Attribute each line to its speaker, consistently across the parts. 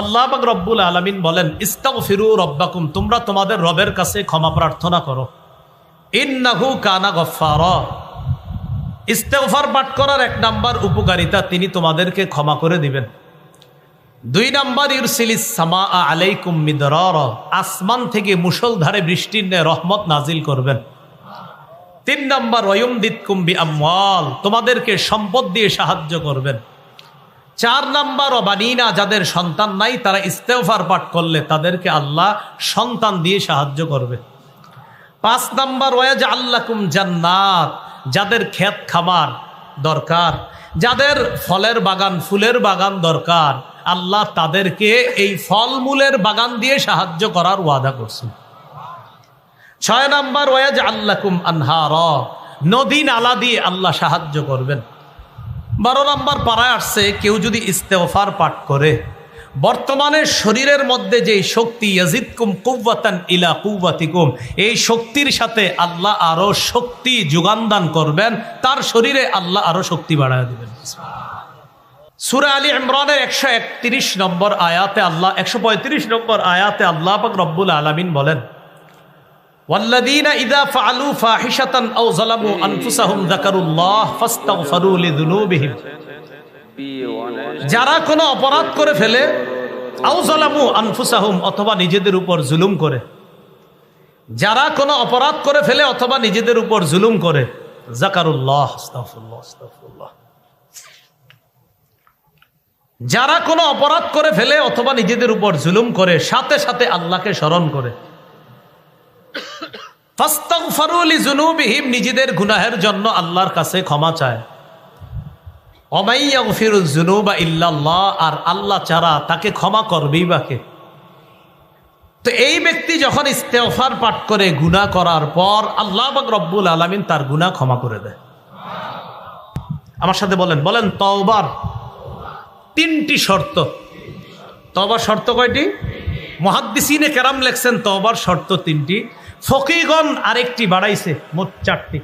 Speaker 1: আল্লাহ রব্বুল আলমিন বলেন ইস্তাও ফিরু রব্বাকুম, তোমরা তোমাদের রবের কাছে ক্ষমা প্রার্থনা করো। ইন্নাহু কানা গফার ইস্তেফার পাঠ করার এক নাম্বার উপকারিতা তিনি তোমাদেরকে ক্ষমা করে দিবেন। দুই নাম্বার ইউরসিলিস সামা আলাইকুম মিদর আসমান থেকে মুসলধারে বৃষ্টির ন্যায় রহমত নাজিল করবেন। তিন নাম্বার ওয়ুম দিত কুম্বি আমওয়াল তোমাদেরকে সম্পদ দিয়ে সাহায্য করবেন। চার নাম্বার অবানিনা যাদের সন্তান নাই, তারা ইস্তেফার পাঠ করলে তাদেরকে আল্লাহ সন্তান দিয়ে সাহায্য করবে। পাঁচ নাম্বার ওয়াজ আল্লাকুম জান্নাত, যাদের ক্ষেত খামার দরকার, যাদের ফলের বাগান, ফুলের বাগান দরকার, আল্লাহ তাদেরকে এই ফলমূলের বাগান দিয়ে সাহায্য করার ওয়াদা করছেন। ছয় নাম্বার ওয়াজ আল্লাকুম আনহার, নদী নালা দিয়ে আল্লাহ সাহায্য করবেন। বারো নম্বর পাড়ায় আসছে, কেউ যদি ইস্তেফার পাঠ করে। বর্তমানে শরীরের মধ্যে যে শক্তি, ইয়াজিদকুম কুব্বাতান ইলা কুব্বাতিকুম এই শক্তির সাথে আল্লাহ আরও শক্তি যোগান দান করবেন, তার শরীরে আল্লাহ আরও শক্তি বাড়ায় দিবেন। সুরা আলী ইমরানের একশো একত্রিশ নম্বর আয়াতে আল্লাহ, একশো পঁয়ত্রিশ নম্বর আয়াতে আল্লাহ রব্বুল আলমিন বলেন والذين إذا فعلوا فاحشة أو ظلموا أنفسهم ذكروا الله فاستغفروا لذنوبهم যারা কোনো অপরাধ করে ফেলে আউজালামু আনফুসাহুম অথবা নিজেদের উপর জুলুম করে যারা কোনো অপরাধ করে ফেলে অথবা নিজেদের উপর জুলুম করে জাকারুল্লাহ আস্তাগফিরুল্লাহ, আস্তাগফিরুল্লাহ। যারা কোনো অপরাধ করে ফেলে অথবা নিজেদের উপর জুলুম করে সাথে সাথে আল্লাহকে স্মরণ করে ফাস্তাগফারুলি জুনুবিহিম নিজেদের গুনাহের জন্য আল্লাহর কাছে ক্ষমা চায়। আর আল্লাহ তাকে ক্ষমা করবেই বাকে তো এই ব্যক্তি যখন ইস্তেফার পাঠ করে গুনাহ করার পর আল্লাহ রব্বুল আলামিন তার গুনাহ ক্ষমা করে দেয়। আমার সাথে বলেন বলেন তওবার তিনটি শর্ত। তওবার শর্ত কয়টি? মহাদ্দিসিনে কেরাম লেখছেন, তওবার শর্ত তিনটি। ফকিগণ আরেকটি বাড়াইছে, মোট চারটি।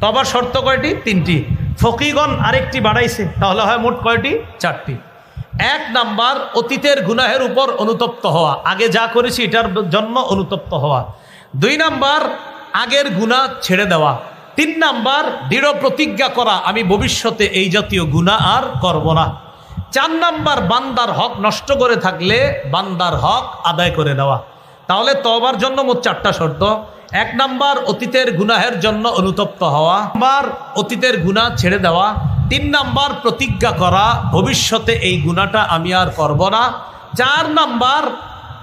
Speaker 1: তবার শর্ত কয়টি? তিনটি। ফকিগণ আরেকটি বাড়াইছে, তাহলে হয় মোট কয়টি? চারটি। এক নাম্বার, অতীতের গুনাহের উপর অনুতপ্ত হওয়া। আগে যা করেছি, এটার জন্য অনুতপ্ত হওয়া। দুই নাম্বার, আগের গুণা ছেড়ে দেওয়া। তিন নাম্বার, দৃঢ় প্রতিজ্ঞা করা, আমি ভবিষ্যতে এই জাতীয় গুণা আর করব না। চার নাম্বার, বান্দার হক নষ্ট করে থাকলে বান্দার হক আদায় করে দেওয়া তাহলে তবার জন্য মোট চারটা শর্ত। এক নাম্বার, অতীতের গুনাহের জন্য অনুতপ্ত হওয়া। নাম্বার, অতীতের গুনাহ ছেড়ে দেওয়া। তিন নাম্বার, প্রতিজ্ঞা করা। ভবিষ্যতে এই গুণাটা আমি আর করব না। চার নাম্বার,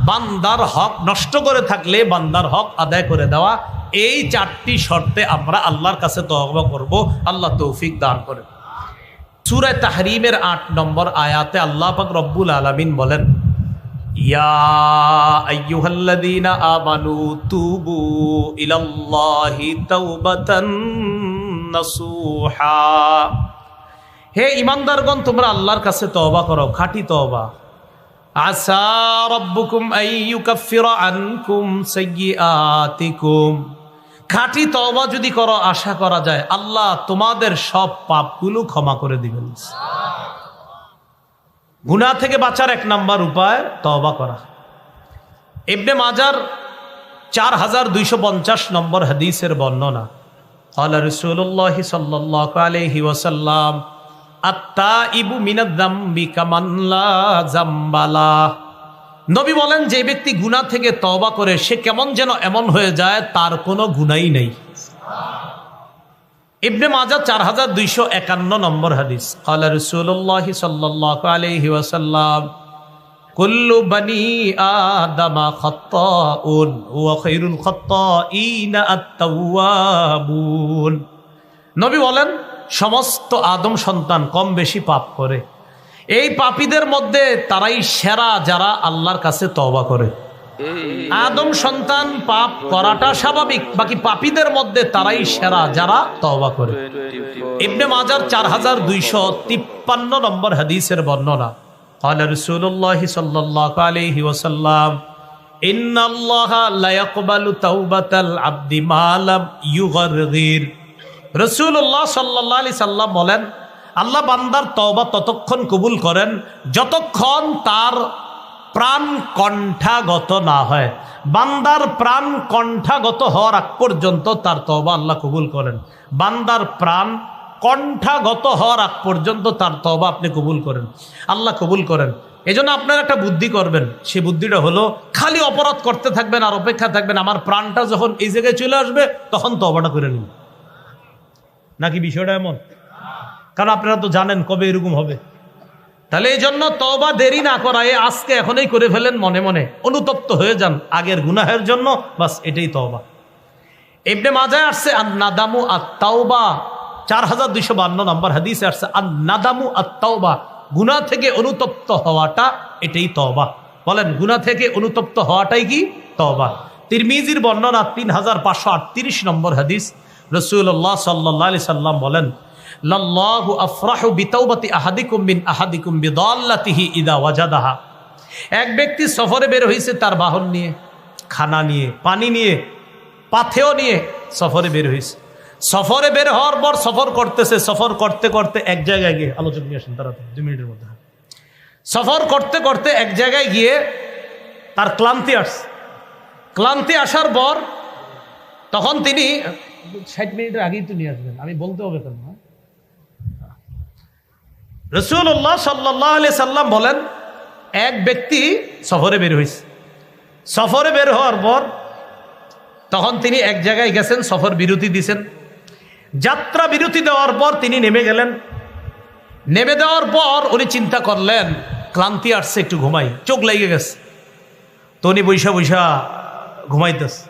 Speaker 1: বান্দার হক নষ্ট করে থাকলে বান্দার হক আদায় করে দেওয়া। এই চারটি শর্তে আমরা আল্লাহর কাছে তহবা করব। আল্লাহ তৌফিক দান করে সুরায় তাহরিমের আট নম্বর আয়াতে আল্লাহ পাক রব্বুল আলমিন বলেন ইয়া আইয়ুহাল্লাযীনা আমানু তুবু ইলাল্লাহি তাওবাতান নাসুহা। হে ইমানদারগণ তোমরা আল্লাহর কাছে তওবা করো, খাঁটি তওবা। আসা রব্বুকুম আইয়ুকাফিরা আনকুম সাইয়্যাতিকুম খাঁটি তওবা যদি করো, আশা করা যায় আল্লাহ তোমাদের সব পাপগুলো ক্ষমা করে দিবেন। গুণা থেকে বাঁচার এক নাম্বার উপায় তবা করা। ইবনে মাজার চার হাজার দুইশো পঞ্চাশ নম্বর হাদিসের বর্ণনা। আল্লাহ রসুল্লাহ সাল্লাহ আলহি ওসাল্লাম আত্মা ইবু জাম্বালা নবী বলেন, যে ব্যক্তি গুণা থেকে তবা করে, সে কেমন যেন এমন হয়ে যায়, তার কোনো গুণাই নেই। ইবনে মাজা চার হাজার দুইশো একান্ন নম্বর হাদিস। আল্লাহ রসুল্লাহ সাল্লাহ আলহি ওয়াসাল্লাম, কুল্লু বানি খত খত্তাউন ও খায়রুল খত আত-তাওয়াবুন। নবী বলেন, সমস্ত আদম সন্তান কম বেশি পাপ করে। এই পাপীদের মধ্যে তারাই সেরা যারা আল্লাহর কাছে তবা করে। আদম সন্তান পাপ করাটা স্বাভাবিক বাকি পাপীদের মধ্যে তারাই সেরা যারা তওবা করে ইবনে মাজার চার হাজার দুইশো তিপ্পান্ন নম্বর হাদিসের বর্ণনা قال رسول الله صلى الله عليه وسلم إن الله لا يقبل توبة العبد ما لم يغرغر রসুল্লাহ সাল্লাহ আলি সাল্লাম বলেন আল্লাহ বান্দার তওবা ততক্ষণ কবুল করেন যতক্ষণ তার প্রাণ কণ্ঠাগত না হয়। বান্দার প্রাণ কণ্ঠাগত হওয়ার আগ পর্যন্ত তার তবা আল্লাহ কবুল করেন। বান্দার প্রাণ কণ্ঠাগত হওয়ার আগ পর্যন্ত তার তবা আপনি কবুল করেন। আল্লাহ কবুল করেন। এজন্য আপনার একটা বুদ্ধি করবেন। সে বুদ্ধিটা হলো, খালি অপরাধ করতে থাকবেন আর অপেক্ষা থাকবেন। আমার প্রাণটা যখন এই জায়গায় চলে আসবে, তখন তবাটা করে নিন। নাকি বিষয়টা এমন? কারণ আপনারা তো জানেন কবে এরকম হবে। তাহলে এই জন্য তবা দেরি না করায় আজকে এখনই করে ফেলেন মনে মনে। অনুতপ্ত হয়ে যান আগের গুনাহের জন্য, বাস এটাই তবা এমনি মাজায় আসছে আর নাদামু আত্মাওবা চার হাজার দুইশো বান্ন নম্বর হাদিসে আসছে আর নাদামু আত্মাওবা গুনা থেকে অনুতপ্ত হওয়াটা এটাই তবা বলেন গুনা থেকে অনুতপ্ত হওয়াটাই কি? তবা তিরমিজির বর্ণনা তিন হাজার পাঁচশো আটত্রিশ নম্বর হাদিস। রসুল্লাহ সাল্লাহ আলি সাল্লাম বলেন এক ব্যক্তি সফরে বের হয়েছে তার বাহন নিয়ে, খানা নিয়ে, পানি নিয়ে পাথেও নিয়ে সফরে বের হয়েছে সফরে বের হওয়ার পর সফর করতেছে, সফর করতে করতে এক জায়গায় গিয়ে আলোচনা নিয়ে আসেন তারা দুই মিনিটের মধ্যে। সফর করতে করতে এক জায়গায় গিয়ে তার ক্লান্তি আসছে। ক্লান্তি আসার পর তখন তিনি, ষাট মিনিটের আগেই তো নিয়ে আসবেন, আমি বলতে হবে কেন? রসুল্লাহ সাল্লাহ আলি সাল্লাম বলেন, এক ব্যক্তি সফরে বের হয়েছে সফরে বের হওয়ার পর তখন তিনি এক জায়গায় গেছেন, সফর বিরতি দিছেন। যাত্রা বিরতি দেওয়ার পর তিনি নেমে গেলেন। নেমে দেওয়ার পর উনি চিন্তা করলেন, ক্লান্তি আসছে, একটু ঘুমাই। চোখ লেগে গেছে। তো উনি বৈশা বৈশা ঘুমাইতেছে।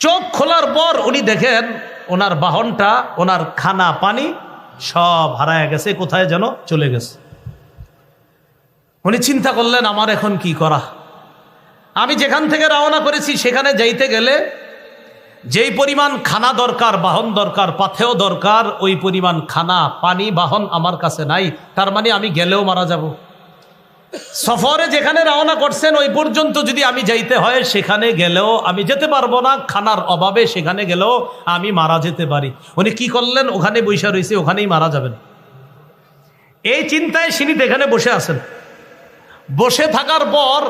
Speaker 1: চোখ খোলার পর উনি দেখেন, ওনার বাহনটা, ওনার খানা পানি সব হারায় গেছে, কোথায় যেন চলে গেছে। উনি চিন্তা করলেন, আমার এখন কি করা? আমি যেখান থেকে রওনা করেছি, সেখানে যাইতে গেলে যেই পরিমাণ খানা দরকার, বাহন দরকার পাথেও দরকার, ওই পরিমাণ খানা, পানি, বাহন আমার কাছে নাই। তার মানে আমি গেলেও মারা যাব। সফরে যেখানে রওনা করছেন, ওই পর্যন্ত যদি আমি যাইতে হয়, সেখানে গেলেও আমি যেতে পারব না। খানার অভাবে সেখানে গেলেও আমি মারা যেতে পারি। উনি কি করলেন? ওখানে বৈশা রয়েছে, ওখানেই মারা যাবেন। এই চিন্তায় সিনিত এখানে বসে আছেন। বসে থাকার পর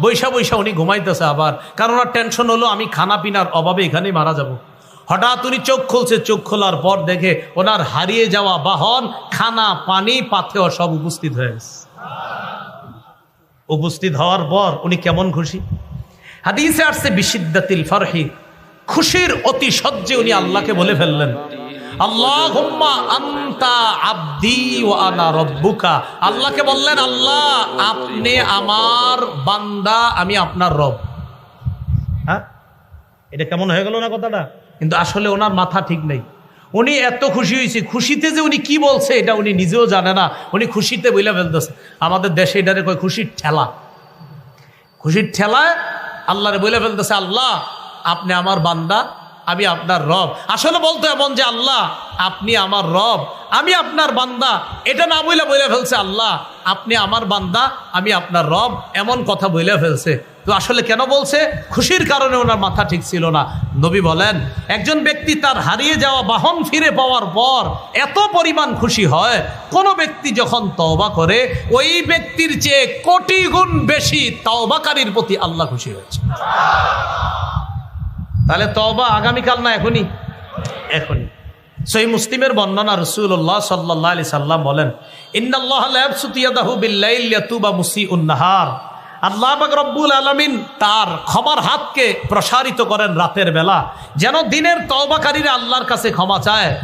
Speaker 1: বৈশা বৈশা উনি ঘুমাইতেছে আবার। কারণ ওনার টেনশন হলো, আমি খানা পিনার অভাবে এখানেই মারা যাব। হঠাৎ উনি চোখ খুলছে, চোখ খোলার পর দেখে ওনার হারিয়ে যাওয়া বাহন, খানা, পানি পাথেও সব উপস্থিত হয়ে গেছে। উপস্থিত হওয়ার পর উনি কেমন খুশি? হাদিসে আসছে, বিশিদ্দাতিল ফারহি। খুশির অতি সহ্যে উনি আল্লাহকে বলে ফেললেন। বললেন আপনি আমার বান্দা, আমি আপনার রব। হ্যাঁ? এটা কেমন হয়ে গেল না কথাটা? কিন্তু আসলে ওনার মাথা ঠিক নেই। উনি এত খুশি হয়েছে। খুশিতে যে উনি কি বলছে, এটা উনি নিজেও জানে না। উনি খুশিতে বইলে ফেলতেছে। আমাদের দেশে এটা কয় খুশির ঠেলা। খুশির ঠেলায় আল্লাহরে বইলে ফেলতেছে, আল্লাহ, আপনি আমার বান্দা, আমি আপনার রব। আসলে বলতো এমন যে, আল্লাহ আপনি আমার রব, আমি আপনার বান্দা। এটা না বইলে বলে ফেলছে আল্লাহ। আপনি আমার বান্দা, আমি আপনার রব, এমন কথা বইলে ফেলছে। তো আসলে কেন বলছে? খুশির কারণে ওনার মাথা ঠিক ছিল না। নবী বলেন, একজন ব্যক্তি তার হারিয়ে যাওয়া বাহন ফিরে পাওয়ার পর এত পরিমাণ খুশি হয়, কোনো ব্যক্তি যখন তওবা করে, ওই ব্যক্তির চেয়ে কোটি গুণ বেশি তওবাকারীর প্রতি আল্লাহ খুশি হয়েছে। তাহলে তওবা আগামীকাল না এখনই? এখনই। সেই মুসলিমের বর্ণনা রসুল্লাহ সাল্লাহ আলি সাল্লাম বলেন ইন্দাল্লাহ বিল্লাইল ইয়াতুবা মুসি উন্নাহার আল্লাহ রব্বুল আলমিন তার ক্ষমার হাতকে প্রসারিত করেন রাতের বেলা। যেন দিনের তওবাকারীরা আল্লাহর কাছে ক্ষমা চায়।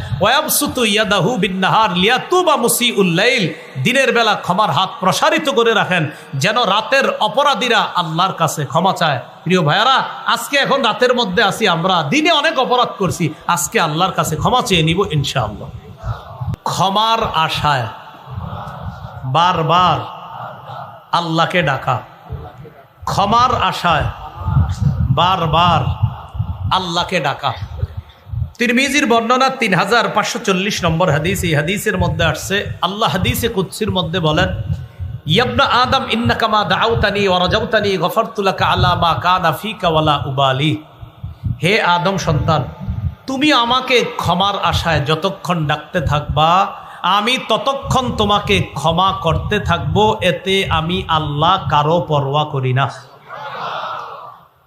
Speaker 1: মুসি উল্লাইল দিনের বেলা ক্ষমার হাত প্রসারিত করে রাখেন, যেন রাতের অপরাধীরা আল্লাহর কাছে ক্ষমা চায়। প্রিয় ভাইয়ারা, আজকে এখন রাতের মধ্যে আসি আমরা। দিনে অনেক অপরাধ করছি। আজকে আল্লাহর কাছে ক্ষমা চেয়ে নিব ইনশাআল্লাহ। ক্ষমার আশায় বারবার আল্লাহকে ডাকা। ক্ষমার আশায় বারবার আল্লাহকে ডাকা। তিরমিজির বর্ণনা তিন হাজার পাঁচশো চল্লিশ নম্বর হাদিস, এই হাদিসের মধ্যে আসছে, আল্লাহ হাদিসে কুৎসির মধ্যে বলেন, ইয়াবনা আদম ইন্নাকামা দাউতানি ওয়ারাজাউতানি গফরতুলাকা আলা মা কানা ফিকা ওয়ালা উবালি। হে আদম সন্তান, তুমি আমাকে ক্ষমার আশায় যতক্ষণ ডাকতে থাকবা আমি ততক্ষণ তোমাকে ক্ষমা করতে থাকবো এতে আমি আল্লাহ কারো পরোয়া করি না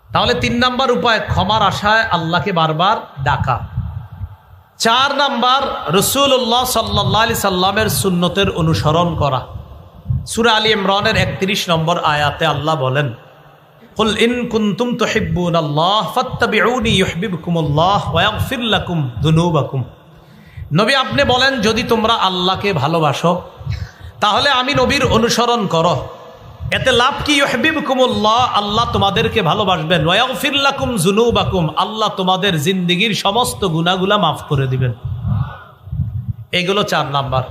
Speaker 1: তাহলে তিন নাম্বার উপায় ক্ষমার আশায় আল্লাহকে বারবার ডাকা চার নাম্বার রসুল্লাহ সাল্লাহ আলি সাল্লামের সুন্নতের অনুসরণ করা সুরা আলী ইমরানের একত্রিশ নম্বর আয়াতে আল্লাহ বলেন قل إن كنتم تحبون الله فاتبعوني يحببكم الله ويغفر لكم ذنوبكم নবী, আপনি বলেন, যদি তোমরা আল্লাহকে ভালোবাসো, তাহলে আমি নবীর অনুসরণ করো। এতে লাভ কি? ইউহিবকুমুল্লাহ আল্লাহ তোমাদেরকে ভালোবাসবেন। ওয়াগফির লাকুম যুনুবাকুম, আল্লাহ তোমাদের জিন্দেগীর সমস্ত গুনাহগুলা মাফ করে দিবেন। এগুলো চার নাম্বার।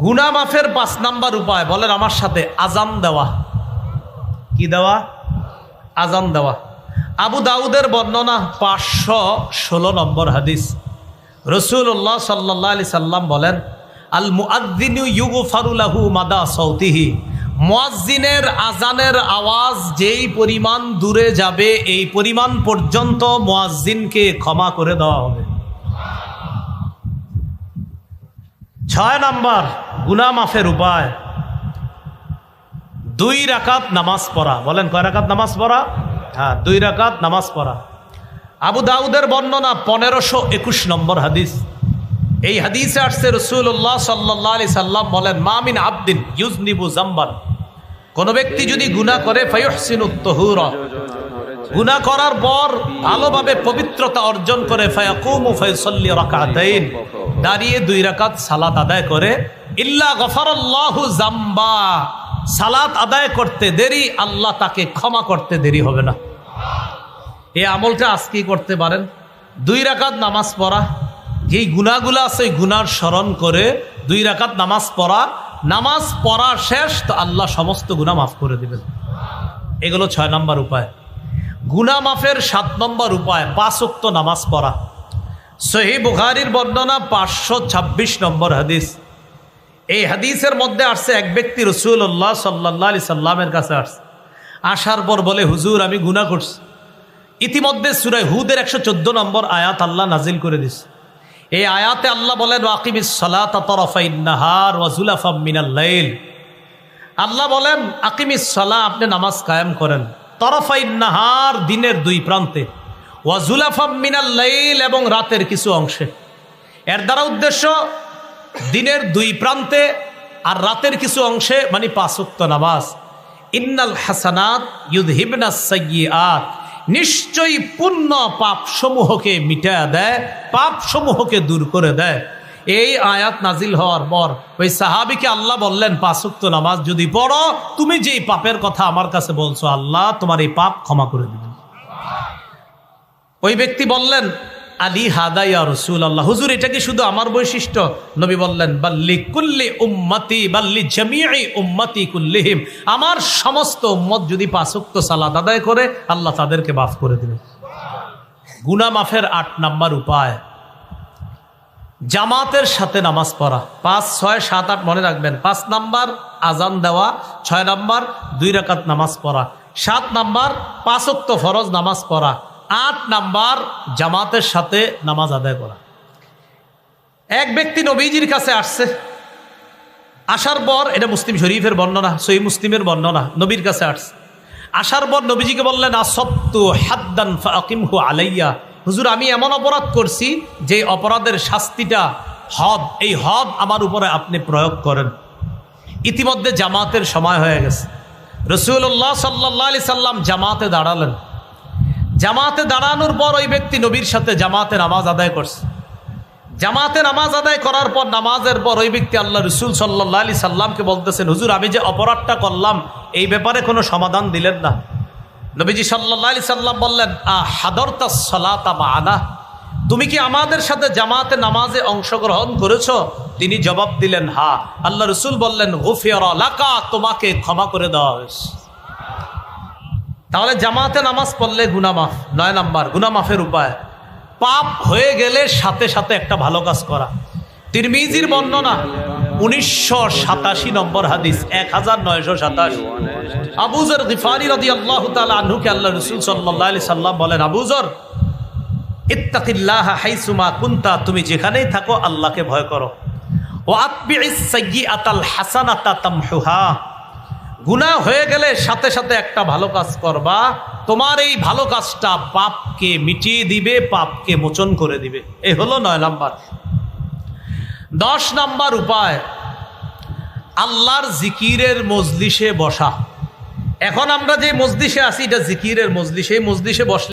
Speaker 1: গুনা মাফের পাঁচ নাম্বার উপায়, বলেন আমার সাথে আজান দেওয়া। কি দেওয়া? আজান দেওয়া। আবু দাউদের বর্ণনা পাঁচশো ষোলো নম্বর হাদিস। রসুল্লাহ সাল্লাহ আলি সাল্লাম বলেন আল মুআদ্দিনু ইউগু ফারুলাহু মাদা সৌতিহি মুয়াজ্জিনের আজানের আওয়াজ যেই পরিমাণ দূরে যাবে, এই পরিমাণ পর্যন্ত মুয়াজ্জিনকে ক্ষমা করে দেওয়া হবে। ছয় নাম্বার গুনা মাফের উপায়। দুই রাকাত নামাজ পড়া। বলেন, কয় রাকাত নামাজ পড়া? হ্যাঁ দুই রাকাত নামাজ পড়া। আবু দাউদের বর্ণনা পনেরোশো একুশ নম্বর হাদিস। এই হাদিসে আসছে রসুল্লাহ সাল্লাহ আলি সাল্লাম বলেন মামিন আবদিন ইউজনিবু জাম্বান কোন ব্যক্তি যদি গুনাহ করে ফাইহসিনু তহুর গুনাহ করার পর ভালোভাবে পবিত্রতা অর্জন করে, ফায়াকুমু ফায়সাল্লি রাকাতাইন। দাঁড়িয়ে দুই রাকাত সালাত আদায় করে, ইল্লা গফারাল্লাহু জাম্বা সালাত আদায় করতে দেরি, আল্লাহ তাকে ক্ষমা করতে দেরি হবে না। এই আমলটা আজকেই করতে পারেন? দুই রাকাত নামাজ পড়া, যেই গুণাগুলো আছে ওই গুনার স্মরণ করে দুই রাকাত নামাজ পড়া নামাজ পড়া শেষ, তো আল্লাহ সমস্ত গুণা মাফ করে দিবেন। এগুলো ছয় নম্বর উপায়। গুনা মাফের সাত নম্বর উপায় পাঁচোক্ত নামাজ পড়া। সহি বুখারির বর্ণনা পাঁচশো ছাব্বিশ নম্বর হাদিস। এই হাদিসের মধ্যে আসছে, এক ব্যক্তি রসুল্লাহ সাল্লাহ আলি সাল্লামের কাছে আসছে। আসার পর বলে, হুজুর, আমি গুনাহ করছি। ইতিমধ্যে সুরাই হুদের একশো চোদ্দ নম্বর আয়াত আল্লাহ নাজিল করে দিছে। এই আয়াতে আল্লাহ বলেন, ওয়াকিমিস সালাত তরফাইন্নাহার ওয়াজুলাফাম মিনাল্লাইল আল্লাহ বলেন, আকিমিস সালা আপনি নামাজ কায়েম করেন। তরফাইন্নাহার দিনের দুই প্রান্তে ওয়াজুলাফাম মিনাল্লাইল এবং রাতের কিছু অংশে। এর দ্বারা উদ্দেশ্য, দিনের দুই প্রান্তে আর রাতের কিছু অংশে মানে পাঁচক্ত নামাজ। ইন্নাল হাসানাত ইউদ ইউদহিবনা সাইয়্যাত নিশ্চয়ই পুণ্য পাপ সমূহকে মিটা দেয় পাপ সমূহকে দূর করে দেয়। এই আয়াত নাজিল হওয়ার পর ওই সাহাবিকে আল্লাহ বললেন পাঁচক্ত নামাজ যদি পড়ো, তুমি যেই পাপের কথা আমার কাছে বলছো, আল্লাহ তোমার এই পাপ ক্ষমা করে দিবেন। ওই ব্যক্তি বললেন আলী হাদাইয়া রসুল আল্লাহ হুজুর, এটা কি শুধু আমার বৈশিষ্ট্য? নবী বললেন, বাল্লি কুল্লি উম্মতি, বাল্লি জামিয়াই উম্মতি কুল্লিহিম। আমার সমস্ত উম্মত যদি পাঁচক্ত সালাদ আদায় করে, আল্লাহ তাদেরকে মাফ করে দেবে। গুনা মাফের আট নাম্বার উপায়। জামাতের সাথে নামাজ পড়া। পাঁচ, ছয়, সাত, আট, মনে রাখবেন, পাঁচ নাম্বার আজান দেওয়া, ছয় নাম্বার দুই রাকাত নামাজ পড়া। সাত নাম্বার পাঁচক্ত ফরজ নামাজ পড়া। আট নাম্বার জামাতের সাথে নামাজ আদায় করা। এক ব্যক্তি নবীজির কাছে আসছে। আসার পর, এটা মুসলিম শরীফের বর্ণনা সই মুসলিমের বর্ণনা, নবীর কাছে আসছে। আসার পর নবীজিকে বললেন আসত্তু হাদ্দান ফাকিমহু আলাইয়া। হুজুর, আমি এমন অপরাধ করছি যে অপরাধের শাস্তিটা হদ, এই হদ আমার উপরে আপনি প্রয়োগ করেন। ইতিমধ্যে জামাতের সময় হয়ে গেছে। রসুল্লাহ সাল্লাহ আলি সাল্লাম জামাতে দাঁড়ালেন। জামাতে দাঁড়ানোর পর ওই ব্যক্তি নবীর সাথে জামাতে নামাজ আদায় করছে। জামাতে নামাজ আদায় করার পর নামাজের পর ওই ব্যক্তি আল্লাহ রসুল সাল্লাহ আলি সাল্লামকে বলতেছেন, হুজুর, আমি যে অপরাধটা করলাম, এই ব্যাপারে কোনো সমাধান দিলেন না। নবীজি সাল্লাহ আলি সাল্লাম বললেন আহ হাদরতা সলাতা আনা তুমি কি আমাদের সাথে জামাতে নামাজে অংশগ্রহণ করেছ? তিনি জবাব দিলেন, হা। আল্লাহ রসুল বললেন হুফিয়র লাকা, তোমাকে ক্ষমা করে দেওয়া হয়েছে। তাহলে জামাতে নামাজ পড়লে গুনামাফ নয় নাম্বার গুনামাফের উপায়। পাপ হয়ে গেলে সাথে সাথে একটা ভালো কাজ করা। তিরমিজির বর্ণনা, উনিশশো সাতাশি নম্বর হাদিস, এক হাজার নয়শো সাতাশি। আবুজর গিফারি রদি আল্লাহ আনহুকে আল্লাহ রসুল সাল্লাহ আলি সাল্লাম বলেন আবুজর ইত্তাকিল্লাহ হাইসুমা কুন্তা, তুমি যেখানেই থাকো আল্লাহকে ভয় করো। ও আতবি আতাল হাসানাতা তামহুহা। গুনাহ হয়ে গেলে সাথে সাথে একটা ভালো কাজ করবা। তোমার এই ভালো কাজটা পাপকে মিটিয়ে দিবে, পাপকে মোচন করে দিবে। এই হলো নয় নাম্বার। দশ নাম্বার উপায়, আল্লাহর জিকিরের মজলিসে বসা। এখন আমরা যে মজলিসে আছি, এটা জিকিরের মজলিস। এই মজলিসে বসলে